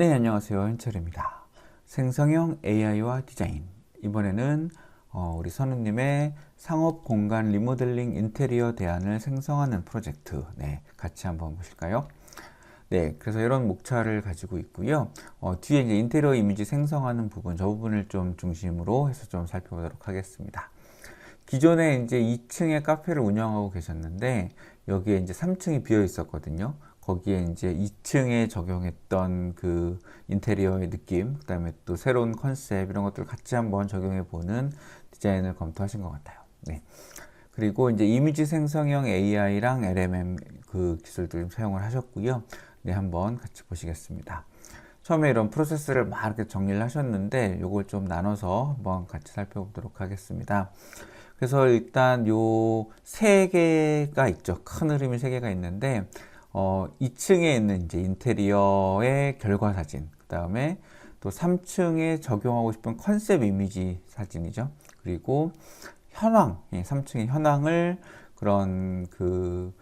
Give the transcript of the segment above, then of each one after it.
네, 안녕하세요. 현철입니다. 생성형 AI와 디자인. 이번에는 어, 우리 선우님의 상업 공간 리모델링 인테리어 대안을 생성하는 프로젝트. 네, 같이 한번 보실까요? 네, 그래서 이런 목차를 가지고 있고요. 어, 뒤에 이제 인테리어 이미지 생성하는 부분, 저 부분을 좀 중심으로 해서 좀 살펴보도록 하겠습니다. 기존에 이제 2층에 카페를 운영하고 계셨는데, 여기에 이제 3층이 비어 있었거든요. 거기에 이제 2층에 적용했던 그 인테리어의 느낌, 그 다음에 또 새로운 컨셉 이런 것들을 같이 한번 적용해 보는 디자인을 검토하신 것 같아요. 네. 그리고 이제 이미지 생성형 AI랑 LMM 그 기술들 좀 사용을 하셨고요. 네, 한번 같이 보시겠습니다. 처음에 이런 프로세스를 막 이렇게 정리를 하셨는데 이걸 좀 나눠서 한번 같이 살펴보도록 하겠습니다. 그래서 일단 요 세 개가 있죠. 큰 흐름이 세 개가 있는데 어, 2층에 있는 이제 인테리어의 결과 사진, 그 다음에 또 3층에 적용하고 싶은 컨셉 이미지 사진이죠. 그리고 현황, 예, 3층의 현황을 그런 그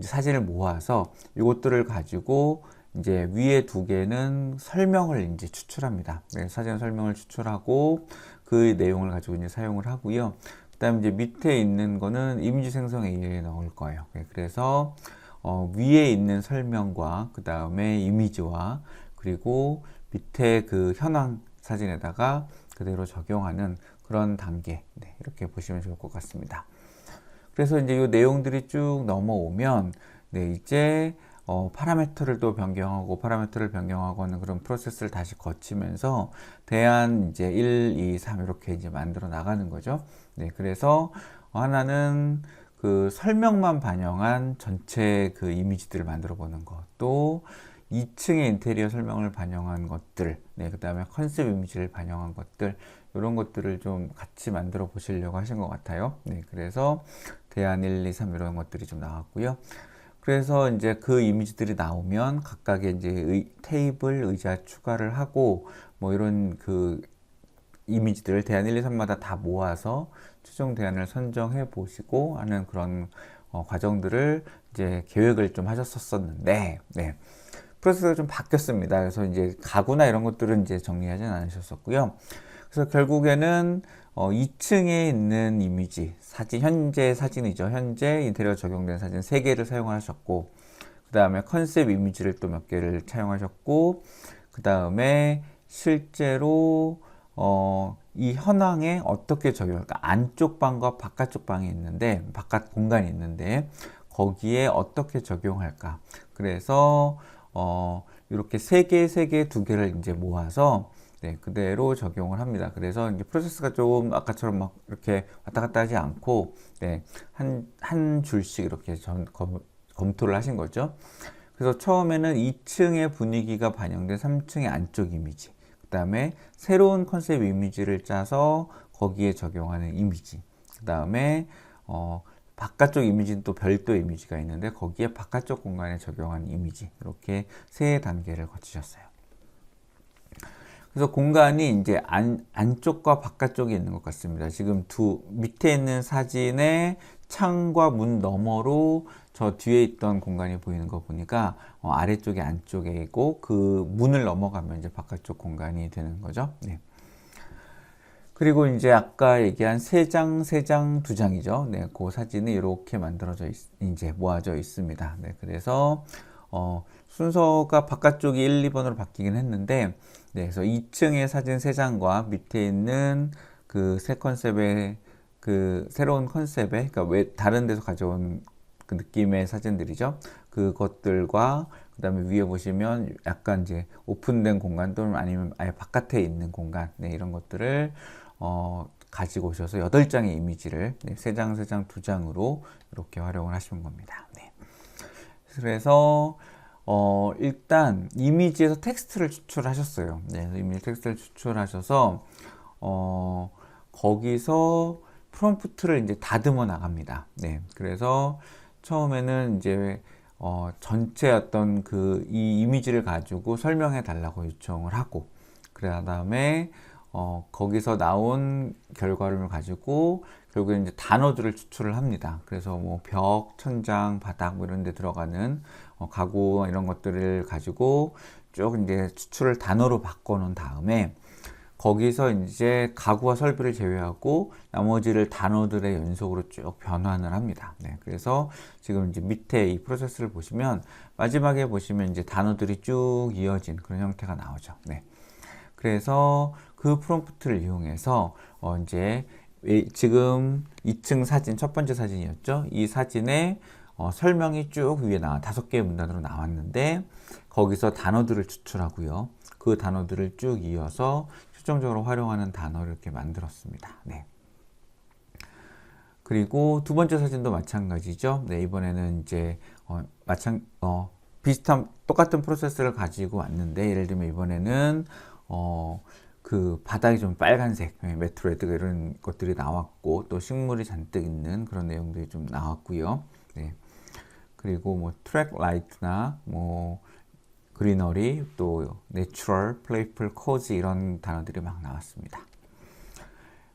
사진을 모아서 이것들을 가지고 이제 위에 두 개는 설명을 이제 추출합니다. 네, 사진 설명을 추출하고 그 내용을 가지고 이제 사용을 하고요. 그다음에 이제 밑에 있는 거는 이미지 생성 AI에 넣을 거예요. 네, 그래서 어, 위에 있는 설명과 그 다음에 이미지와 그리고 밑에 그 현황 사진에다가 그대로 적용하는 그런 단계 네, 이렇게 보시면 좋을 것 같습니다. 그래서 이제 이 내용들이 쭉 넘어오면 네, 이제 어, 파라미터를 또 변경하고 파라미터를 변경하고 하는 그런 프로세스를 다시 거치면서 대안 이제 1, 2, 3 이렇게 이제 만들어 나가는 거죠. 네, 그래서 하나는 그 설명만 반영한 전체 그 이미지들을 만들어 보는 것, 또 2층의 인테리어 설명을 반영한 것들, 네, 그 다음에 컨셉 이미지를 반영한 것들, 이런 것들을 좀 같이 만들어 보시려고 하신 것 같아요. 네, 그래서 대안 1, 2, 3 이런 것들이 좀 나왔고요. 그래서 이제 그 이미지들이 나오면 각각의 이제 의, 테이블, 의자 추가를 하고 뭐 이런 그 이미지들을 대안 1, 2, 3마다 다 모아서 최종 대안을 선정해 보시고 하는 그런 어, 과정들을 이제 계획을 좀 하셨었는데, 네. 프로세스가 좀 바뀌었습니다. 그래서 이제 가구나 이런 것들은 이제 정리하진 않으셨었고요. 그래서 결국에는 어, 2층에 있는 이미지, 사진, 현재 사진이죠. 현재 인테리어 적용된 사진 3개를 사용하셨고, 그 다음에 컨셉 이미지를 또 몇 개를 사용하셨고, 그 다음에 실제로 어, 이 현황에 어떻게 적용할까? 안쪽 방과 바깥쪽 방이 있는데, 바깥 공간이 있는데, 거기에 어떻게 적용할까? 그래서, 어, 이렇게 세 개, 세 개, 두 개를 이제 모아서, 네, 그대로 적용을 합니다. 그래서 이제 프로세스가 좀 아까처럼 막 이렇게 왔다 갔다 하지 않고, 네, 한, 한 줄씩 이렇게 전, 검, 검토를 하신 거죠. 그래서 처음에는 2층의 분위기가 반영된 3층의 안쪽 이미지. 다음에 새로운 컨셉 이미지를 짜서 거기에 적용하는 이미지. 그 다음에 어, 바깥쪽 이미지는 또 별도 이미지가 있는데 거기에 바깥쪽 공간에 적용한 이미지. 이렇게 세 단계를 거치셨어요. 그래서 공간이 이제 안, 안쪽과 바깥쪽에 있는 것 같습니다. 지금 두 밑에 있는 사진의 창과 문 너머로 저 뒤에 있던 공간이 보이는 거 보니까 어, 아래쪽이 안쪽에 있고 그 문을 넘어가면 이제 바깥쪽 공간이 되는 거죠. 네. 그리고 이제 아까 얘기한 세 장, 세 장, 두 장이죠. 네, 그 사진이 이렇게 만들어져 있, 이제 모아져 있습니다. 네, 그래서 어, 순서가 바깥쪽이 1, 2번으로 바뀌긴 했는데, 네, 그래서 2층의 사진 3장과 밑에 있는 그 새 컨셉의 그 새로운 컨셉의, 그러니까 왜 다른 데서 가져온 그 느낌의 사진들이죠. 그것들과 그 다음에 위에 보시면 약간 이제 오픈된 공간 또는 아니면 아예 바깥에 있는 공간, 네, 이런 것들을 어, 가지고 오셔서 8장의 이미지를 네, 3장, 3장, 2장으로 이렇게 활용을 하시는 겁니다. 네. 그래서 어, 일단 이미지에서 텍스트를 추출하셨어요. 네, 이미지 텍스트를 추출하셔서 어, 거기서 프롬프트를 이제 다듬어 나갑니다. 네, 그래서 처음에는 이제 어, 전체 어떤 그 이 이미지를 가지고 설명해 달라고 요청을 하고 그래 다음에 어, 거기서 나온 결과를 가지고 결국에 이제 단어들을 추출을 합니다. 그래서 뭐 벽, 천장, 바닥 뭐 이런 데 들어가는 어, 가구 이런 것들을 가지고 쭉 이제 추출을 단어로 바꿔놓은 다음에 거기서 이제 가구와 설비를 제외하고 나머지를 단어들의 연속으로 쭉 변환을 합니다. 네, 그래서 지금 이제 밑에 이 프로세스를 보시면 마지막에 보시면 이제 단어들이 쭉 이어진 그런 형태가 나오죠. 네. 그래서 그 프롬프트를 이용해서 어 이제 지금 2층 사진 첫 번째 사진이었죠. 이 사진에 어 설명이 쭉 위에 나와 다섯 개의 문단으로 나왔는데 거기서 단어들을 추출하고요. 그 단어들을 쭉 이어서 최종적으로 활용하는 단어를 이렇게 만들었습니다. 네. 그리고 두 번째 사진도 마찬가지죠. 네, 이번에는 이제 어, 마찬 어, 비슷한 똑같은 프로세스를 가지고 왔는데 예를 들면 이번에는 어, 그 바닥이 좀 빨간색 네, 메트로헤드가 이런 것들이 나왔고 또 식물이 잔뜩 있는 그런 내용들이 좀 나왔고요. 네. 그리고 뭐 트랙 라이트나 뭐 그리너리, 또 내추럴, 플레이풀, 코지 이런 단어들이 막 나왔습니다.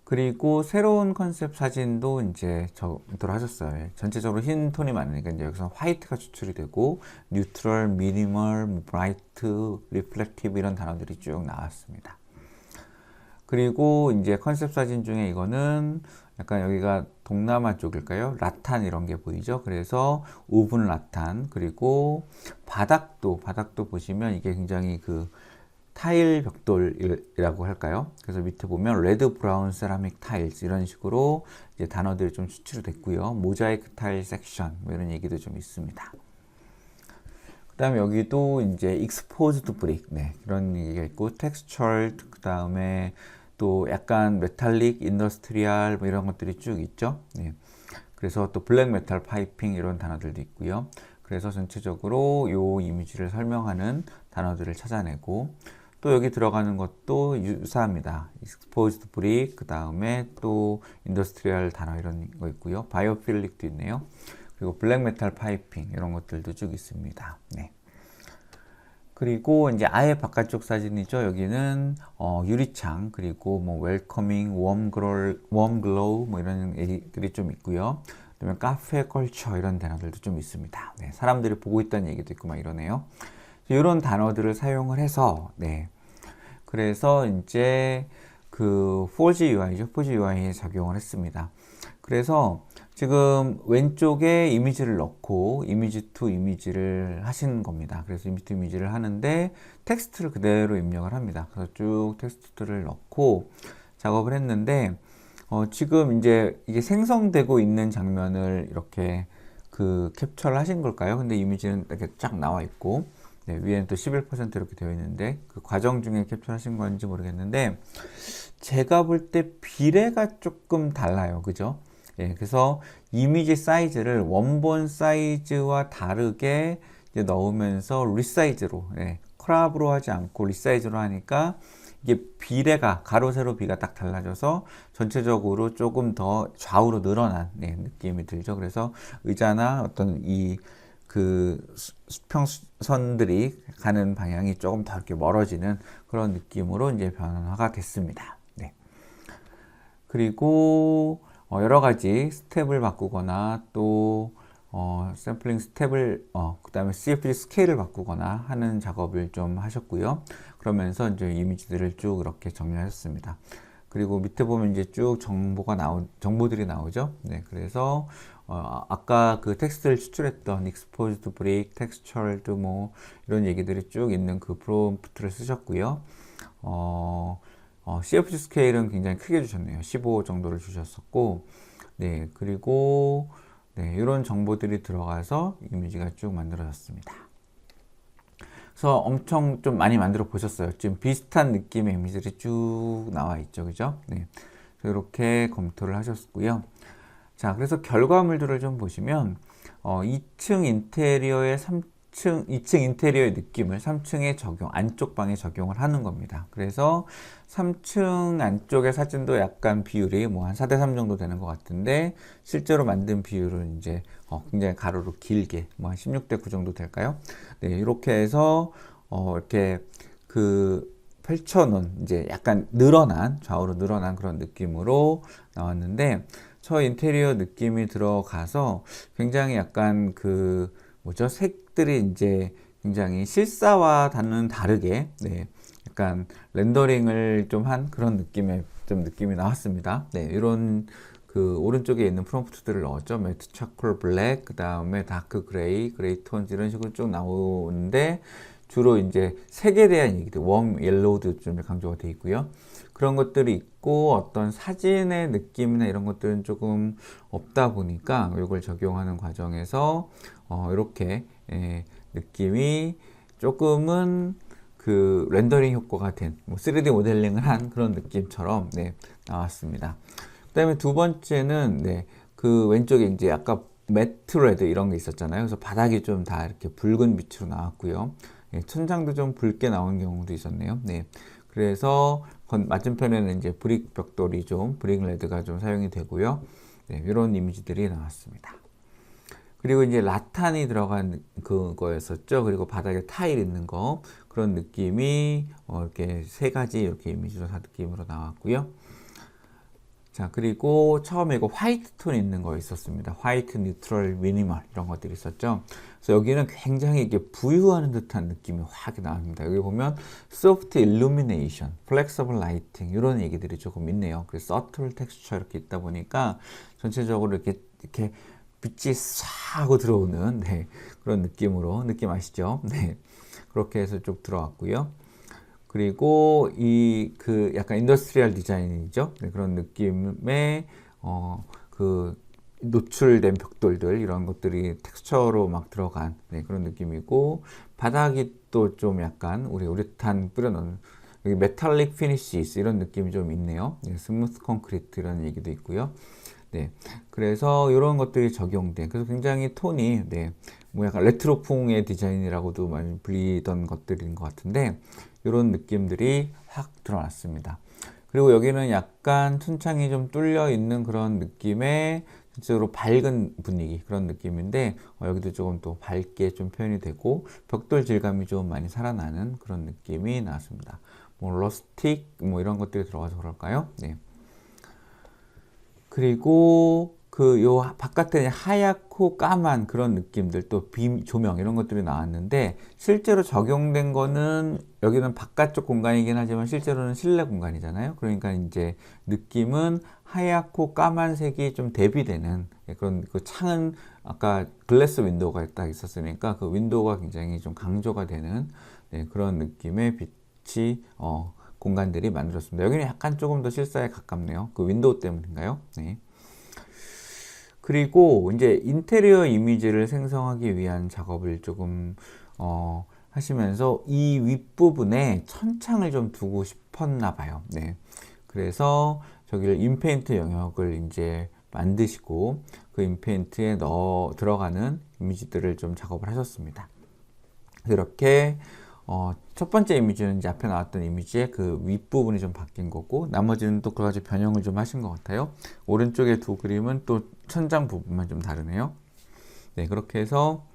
그리고 새로운 컨셉 사진도 이제 저들 하셨어요. 전체적으로 흰 톤이 많으니까 이제 여기서 화이트가 추출이 되고 뉴트럴, 미니멀, 브라이트, 리플렉티브 이런 단어들이 쭉 나왔습니다. 그리고 이제 컨셉 사진 중에 이거는 약간 여기가 동남아 쪽일까요? 라탄 이런 게 보이죠? 그래서 오븐 라탄 그리고 바닥도 바닥도 보시면 이게 굉장히 그 타일 벽돌이라고 할까요? 그래서 밑에 보면 레드 브라운 세라믹 타일스 이런 식으로 이제 단어들이 좀 추출됐고요. 모자이크 타일 섹션 뭐 이런 얘기도 좀 있습니다. 그다음에 여기도 이제 익스포즈드 브릭 네, 그런 얘기가 있고 텍스처얼 그다음에 또 약간 메탈릭, 인더스트리얼 뭐 이런 것들이 쭉 있죠. 네. 그래서 또 블랙 메탈 파이핑 이런 단어들도 있고요. 그래서 전체적으로 요 이미지를 설명하는 단어들을 찾아내고 또 여기 들어가는 것도 유사합니다. exposed brick 그 다음에 또 인더스트리얼 단어 이런 거 있고요. 바이오필릭도 있네요. 그리고 블랙 메탈 파이핑 이런 것들도 쭉 있습니다. 네. 그리고 이제 아예 바깥쪽 사진이죠. 여기는 어, 유리창 그리고 뭐 웰커밍, 웜 글로우, 웜 글로우 뭐 이런 얘기들이 좀 있고요. 그다음에 카페 컬처 이런 단어들도 좀 있습니다. 네, 사람들이 보고 있다는 얘기도 있고 막 이러네요. 이런 단어들을 사용을 해서 네. 그래서 이제 그 4G UI죠. 4G UI에 적용을 했습니다. 그래서 지금 왼쪽에 이미지를 넣고 이미지 투 이미지를 하신 겁니다. 그래서 이미지 투 이미지를 하는데 텍스트를 그대로 입력을 합니다. 그래서 쭉 텍스트를 넣고 작업을 했는데 어, 지금 이제 이게 생성되고 있는 장면을 이렇게 그 캡처를 하신 걸까요? 근데 이미지는 이렇게 쫙 나와 있고 네, 위에는 또 11% 이렇게 되어 있는데 그 과정 중에 캡처하신 건지 모르겠는데 제가 볼 때 비례가 조금 달라요. 그죠? 예, 그래서 이미지 사이즈를 원본 사이즈와 다르게 넣으면서 리사이즈로, 예, 크랍으로 하지 않고 리사이즈로 하니까 이게 비례가 가로 세로 비가 딱 달라져서 전체적으로 조금 더 좌우로 늘어난 네, 느낌이 들죠. 그래서 의자나 어떤 이 그 수평선들이 가는 방향이 조금 더 이렇게 멀어지는 그런 느낌으로 이제 변화가 됐습니다. 네. 그리고 어, 여러 가지 스텝을 바꾸거나 또 어, 샘플링 스텝을 어, 그 다음에 CFG 스케일을 바꾸거나 하는 작업을 좀 하셨고요. 그러면서 이제 이미지들을 쭉 이렇게 정리하셨습니다. 그리고 밑에 보면 이제 쭉 정보가 나오 정보들이 나오죠. 네, 그래서 어, 아까 그 텍스트를 추출했던 exposed break, textured 뭐 이런 얘기들이 쭉 있는 그 프롬프트를 쓰셨고요. 어, 어, CFG 스케일은 굉장히 크게 주셨네요. 15 정도를 주셨었고, 네, 그리고, 네, 이런 정보들이 들어가서 이미지가 쭉 만들어졌습니다. 그래서 엄청 좀 많이 만들어 보셨어요. 지금 비슷한 느낌의 이미지들이 쭉 나와 있죠. 그죠? 네. 이렇게 검토를 하셨고요. 자, 그래서 결과물들을 좀 보시면, 어, 2층 인테리어의 3 3층, 2층 인테리어의 느낌을 3층에 적용, 안쪽 방에 적용을 하는 겁니다. 그래서 3층 안쪽의 사진도 약간 비율이 뭐 한 4대3 정도 되는 것 같은데, 실제로 만든 비율은 이제 어, 굉장히 가로로 길게, 뭐 한 16대9 정도 될까요? 네, 이렇게 해서, 어, 이렇게 그 펼쳐놓은 이제 약간 늘어난, 좌우로 늘어난 그런 느낌으로 나왔는데, 저 인테리어 느낌이 들어가서 굉장히 약간 그 뭐죠? 색들이 이제 굉장히 실사와는 다르게 네, 약간 렌더링을 좀 한 그런 느낌의 좀 느낌이 나왔습니다. 네, 이런 그 오른쪽에 있는 프롬프트들을 넣었죠. 매트 차콜 블랙, 그 다음에 다크 그레이, 그레이 톤즈 이런 식으로 쭉 나오는데 주로 이제 색에 대한 얘기들, 웜 옐로우도 좀 강조가 되어 있고요. 그런 것들이 있고 어떤 사진의 느낌이나 이런 것들은 조금 없다 보니까 이걸 적용하는 과정에서 어, 이렇게 예, 느낌이 조금은 그 렌더링 효과가 된 뭐 3D 모델링을 한 그런 느낌처럼 네, 나왔습니다. 그다음에 두 번째는 네, 그 왼쪽에 이제 아까 매트 레드 이런 게 있었잖아요. 그래서 바닥이 좀 다 이렇게 붉은 빛으로 나왔고요. 네, 천장도 좀 붉게 나온 경우도 있었네요. 네. 그래서 맞은편에는 이제 브릭 벽돌이 좀 브릭 레드가 좀 사용이 되고요. 네, 이런 이미지들이 나왔습니다. 그리고 이제 라탄이 들어간 그거였었죠. 그리고 바닥에 타일 있는 거 그런 느낌이 어 이렇게 세 가지 이렇게 이미지로 다 느낌으로 나왔고요. 자 그리고 처음에 이거 화이트 톤 있는 거 있었습니다. 화이트 뉴트럴 미니멀 이런 것들이 있었죠. 그래서 여기는 굉장히 이게 부유하는 듯한 느낌이 확 나옵니다. 여기 보면 소프트 일루미네이션, 플렉서블 라이팅 이런 얘기들이 조금 있네요. 그래서 서틀 텍스처 이렇게 있다 보니까 전체적으로 이렇게 이렇게 빛이 싹 하고 들어오는 네, 그런 느낌으로 느낌 아시죠? 네. 그렇게 해서 쭉 들어왔고요. 그리고 이 그 약간 인더스트리얼 디자인이죠. 네, 그런 느낌의 어 그 노출된 벽돌들 이런 것들이 텍스처로 막 들어간 네, 그런 느낌이고 바닥이 또 좀 약간 우리 우레탄 뿌려놓은 여기 메탈릭 피니시스 이런 느낌이 좀 있네요. 네, 스무스 콘크리트 이런 얘기도 있고요. 네, 그래서 이런 것들이 적용된 그래서 굉장히 톤이 네, 뭐 약간 레트로풍의 디자인이라고도 많이 불리던 것들인 것 같은데 이런 느낌들이 확 드러났습니다. 그리고 여기는 약간 춘창이 좀 뚫려 있는 그런 느낌의 전체적으로 밝은 분위기 그런 느낌인데 어, 여기도 조금 또 밝게 좀 표현이 되고 벽돌 질감이 좀 많이 살아나는 그런 느낌이 나왔습니다. 뭐 러스틱 뭐 이런 것들이 들어가서 그럴까요? 네. 그리고 그 요 바깥에 하얗고 까만 그런 느낌들 또 빔 조명 이런 것들이 나왔는데 실제로 적용된 거는 여기는 바깥쪽 공간이긴 하지만 실제로는 실내 공간이잖아요. 그러니까 이제 느낌은 하얗고 까만색이 좀 대비되는 예, 그런 그 창은 아까 글래스 윈도우가 딱 있었으니까 그 윈도우가 굉장히 좀 강조가 되는 네, 그런 느낌의 빛이 어, 공간들이 만들어졌습니다. 여기는 약간 조금 더 실사에 가깝네요. 그 윈도우 때문인가요? 네. 그리고 이제 인테리어 이미지를 생성하기 위한 작업을 조금 어, 하시면서 이 윗부분에 천창을 좀 두고 싶었나 봐요. 네. 그래서 저기를 인페인트 영역을 이제 만드시고 그 인페인트에 넣어 들어가는 이미지들을 좀 작업을 하셨습니다. 이렇게 어, 첫 번째 이미지는 이제 앞에 나왔던 이미지의 그 윗부분이 좀 바뀐 거고 나머지는 또 그가지 변형을 좀 하신 것 같아요. 오른쪽의 두 그림은 또 천장 부분만 좀 다르네요. 네, 그렇게 해서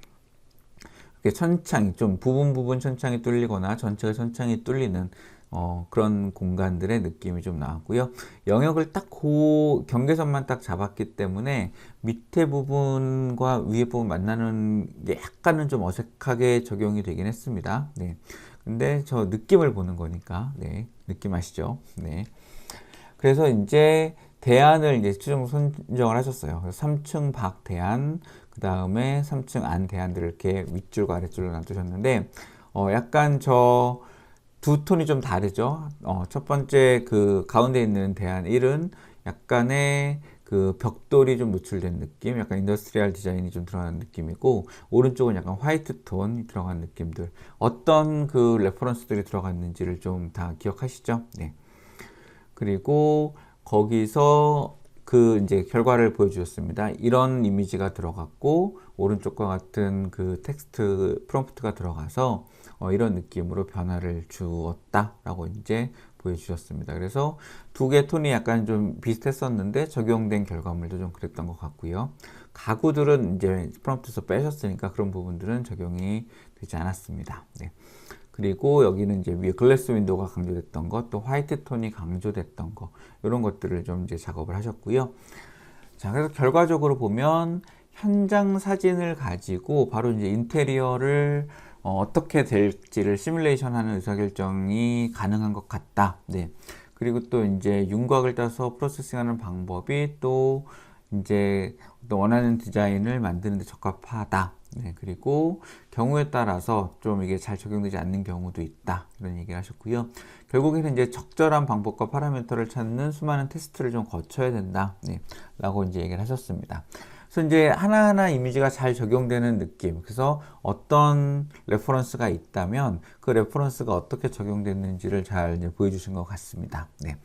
이렇게 천창이 좀 부분 부분 천창이 뚫리거나 전체가 천창이 뚫리는 어, 그런 공간들의 느낌이 좀 나왔고요. 영역을 딱그 경계선만 딱 잡았기 때문에 밑에 부분과 위에 부분 만나는 게 약간은 좀 어색하게 적용이 되긴 했습니다. 네. 근데 저 느낌을 보는 거니까, 네. 느낌 아시죠? 네. 그래서 이제 대안을 이제 최종 선정을 하셨어요. 그래서 3층 박 대안, 그 다음에 3층 안 대안들을 이렇게 윗줄과 아랫줄로 놔두셨는데, 어, 약간 저 두 톤이 좀 다르죠. 어, 첫 번째 그 가운데 있는 대안 1은 약간의 그 벽돌이 좀 노출된 느낌, 약간 인더스트리얼 디자인이 좀 들어가는 느낌이고, 오른쪽은 약간 화이트 톤이 들어간 느낌들. 어떤 그 레퍼런스들이 들어갔는지를 좀 다 기억하시죠? 네. 그리고 거기서 그 이제 결과를 보여주셨습니다. 이런 이미지가 들어갔고, 오른쪽과 같은 그 텍스트 프롬프트가 들어가서 어, 이런 느낌으로 변화를 주었다라고 이제 보여주셨습니다. 그래서 두 개 톤이 약간 좀 비슷했었는데 적용된 결과물도 좀 그랬던 것 같고요. 가구들은 이제 프롬프트에서 빼셨으니까 그런 부분들은 적용이 되지 않았습니다. 네. 그리고 여기는 이제 위에 글래스 윈도우가 강조됐던 것, 또 화이트 톤이 강조됐던 것, 이런 것들을 좀 이제 작업을 하셨고요. 자, 그래서 결과적으로 보면 현장 사진을 가지고 바로 이제 인테리어를 어, 떻게 될지를 시뮬레이션 하는 의사결정이 가능한 것 같다. 네. 그리고 또 이제 윤곽을 따서 프로세싱하는 방법이 또 이제 원하는 디자인을 만드는 데 적합하다. 네, 그리고 경우에 따라서 좀 이게 잘 적용되지 않는 경우도 있다. 이런 얘기를 하셨고요. 결국에는 이제 적절한 방법과 파라미터를 찾는 수많은 테스트를 좀 거쳐야 된다. 네, 라고 이제 얘기를 하셨습니다. 그래서 이제 하나하나 이미지가 잘 적용되는 느낌. 그래서 어떤 레퍼런스가 있다면 그 레퍼런스가 어떻게 적용됐는지를 잘 보여주신 것 같습니다. 네.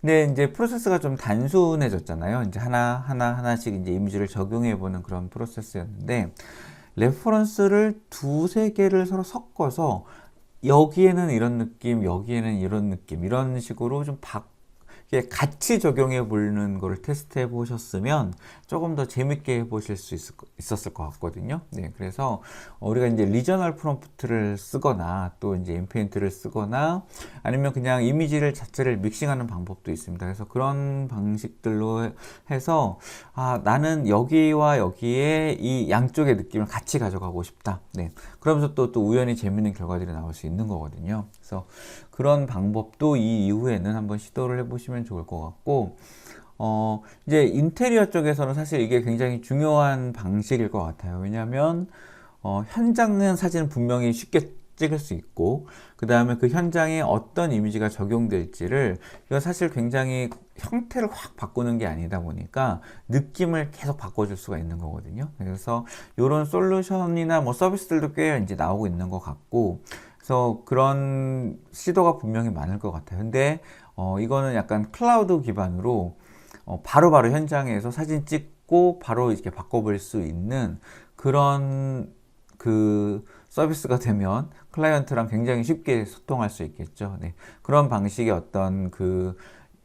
근데 이제 프로세스가 좀 단순해졌잖아요. 이제 하나, 하나, 하나씩 이제 이미지를 적용해 보는 그런 프로세스였는데, 레퍼런스를 두세 개를 서로 섞어서 여기에는 이런 느낌, 여기에는 이런 느낌, 이런 식으로 좀 바, 같이 적용해 보는 거를 테스트해 보셨으면 조금 더 재밌게 해 보실 수 있을, 거- 있었을 것 같거든요. 네, 그래서 우리가 이제 리저널 프롬프트를 쓰거나 또 이제 인페인트를 쓰거나 아니면 그냥 이미지를 자체를 믹싱하는 방법도 있습니다. 그래서 그런 방식들로 해서 아, 나는 여기와 여기에 이 양쪽의 느낌을 같이 가져가고 싶다. 네. 그러면서 또, 또 우연히 재밌는 결과들이 나올 수 있는 거거든요. 그래서 그런 방법도 이 이후에는 한번 시도를 해보시면 좋을 것 같고, 어, 이제 인테리어 쪽에서는 사실 이게 굉장히 중요한 방식일 것 같아요. 왜냐하면, 어, 현장은 사진은 분명히 쉽게 찍을 수 있고, 그 다음에 그 현장에 어떤 이미지가 적용될지를, 이거 사실 굉장히 형태를 확 바꾸는 게 아니다 보니까 느낌을 계속 바꿔줄 수가 있는 거거든요. 그래서 이런 솔루션이나 뭐 서비스들도 꽤 이제 나오고 있는 것 같고, 그래서 그런 시도가 분명히 많을 것 같아요. 근데, 어, 이거는 약간 클라우드 기반으로 어, 바로바로 현장에서 사진 찍고 바로 이렇게 바꿔볼 수 있는 그런 그 서비스가 되면 클라이언트랑 굉장히 쉽게 소통할 수 있겠죠. 네. 그런 방식의 어떤 그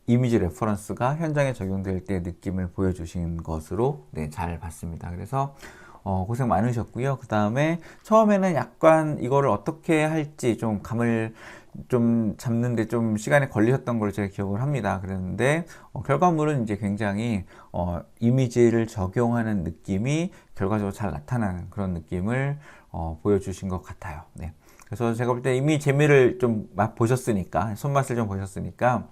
이미지 레퍼런스가 현장에 적용될 때 느낌을 보여주신 것으로 네, 잘 봤습니다. 그래서 어, 고생 많으셨고요. 그 다음에 처음에는 약간 이거를 어떻게 할지 좀 감을 좀 잡는데 좀 시간이 걸리셨던 걸 제가 기억을 합니다. 그랬는데 어, 결과물은 이제 굉장히 어, 이미지를 적용하는 느낌이 결과적으로 잘 나타나는 그런 느낌을 어, 보여주신 것 같아요. 네. 그래서 제가 볼 때 이미 재미를 좀 맛보셨으니까 손맛을 좀 보셨으니까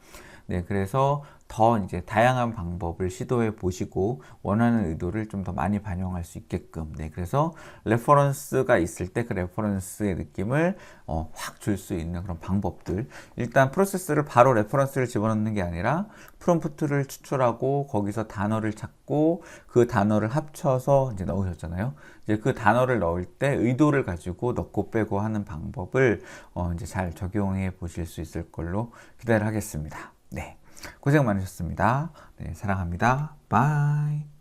네, 그래서 더 이제 다양한 방법을 시도해 보시고 원하는 의도를 좀 더 많이 반영할 수 있게끔 네, 그래서 레퍼런스가 있을 때 그 레퍼런스의 느낌을 어, 확 줄 수 있는 그런 방법들 일단 프로세스를 바로 레퍼런스를 집어넣는 게 아니라 프롬프트를 추출하고 거기서 단어를 찾고 그 단어를 합쳐서 이제 넣으셨잖아요. 이제 그 단어를 넣을 때 의도를 가지고 넣고 빼고 하는 방법을 어, 이제 잘 적용해 보실 수 있을 걸로 기대를 하겠습니다. 네. 고생 많으셨습니다. 네, 사랑합니다. 바이.